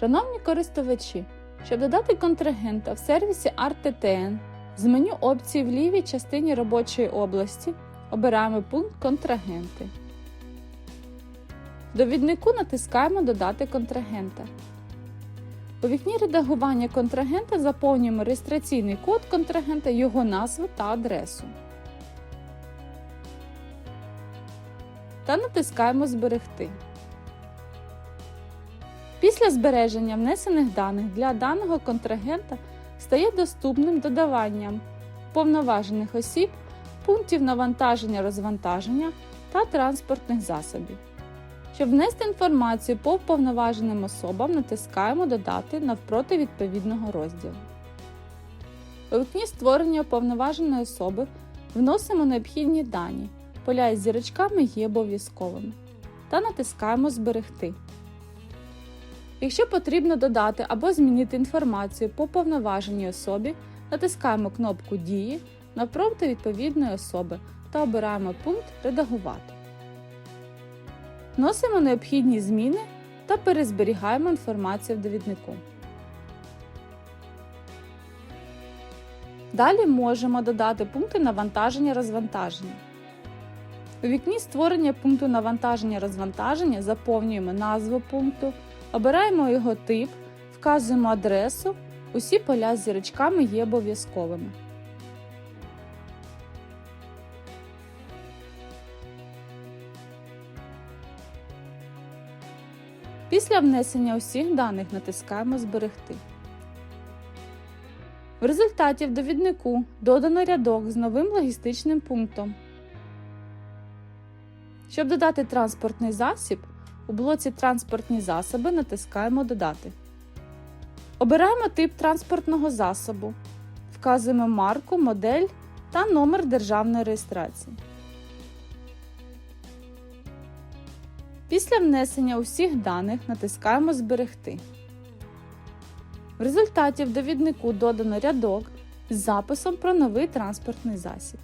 Шановні користувачі, щоб додати контрагента в сервісі ArtTTN, з меню опції в лівій частині робочої області обираємо пункт Контрагенти. В довіднику натискаємо Додати контрагента. У вікні редагування контрагента заповнюємо реєстраційний код контрагента, його назву та адресу. Та натискаємо Зберегти. Після збереження внесених даних для даного контрагента стає доступним додаванням повноважених осіб, пунктів навантаження розвантаження та транспортних засобів. Щоб внести інформацію по вповноваженим особам, натискаємо Додати навпроти відповідного розділу. У вікні створення уповноваженої особи вносимо необхідні дані. Поля із зірочками є обов'язковими. Та натискаємо Зберегти. Якщо потрібно додати або змінити інформацію по повноваженій особі, натискаємо кнопку Дії навпроти відповідної особи та обираємо пункт Редагувати. Вносимо необхідні зміни та перезберігаємо інформацію в довіднику. Далі можемо додати пункти навантаження розвантаження. У вікні створення пункту навантаження розвантаження заповнюємо назву пункту, обираємо його тип, вказуємо адресу. Усі поля з зірочками є обов'язковими. Після внесення усіх даних натискаємо Зберегти. В результаті в довіднику додано рядок з новим логістичним пунктом. Щоб додати транспортний засіб, у блоці Транспортні засоби натискаємо Додати. Обираємо тип транспортного засобу, вказуємо марку, модель та номер державної реєстрації. Після внесення усіх даних натискаємо Зберегти. В результаті в довіднику додано рядок з записом про новий транспортний засіб.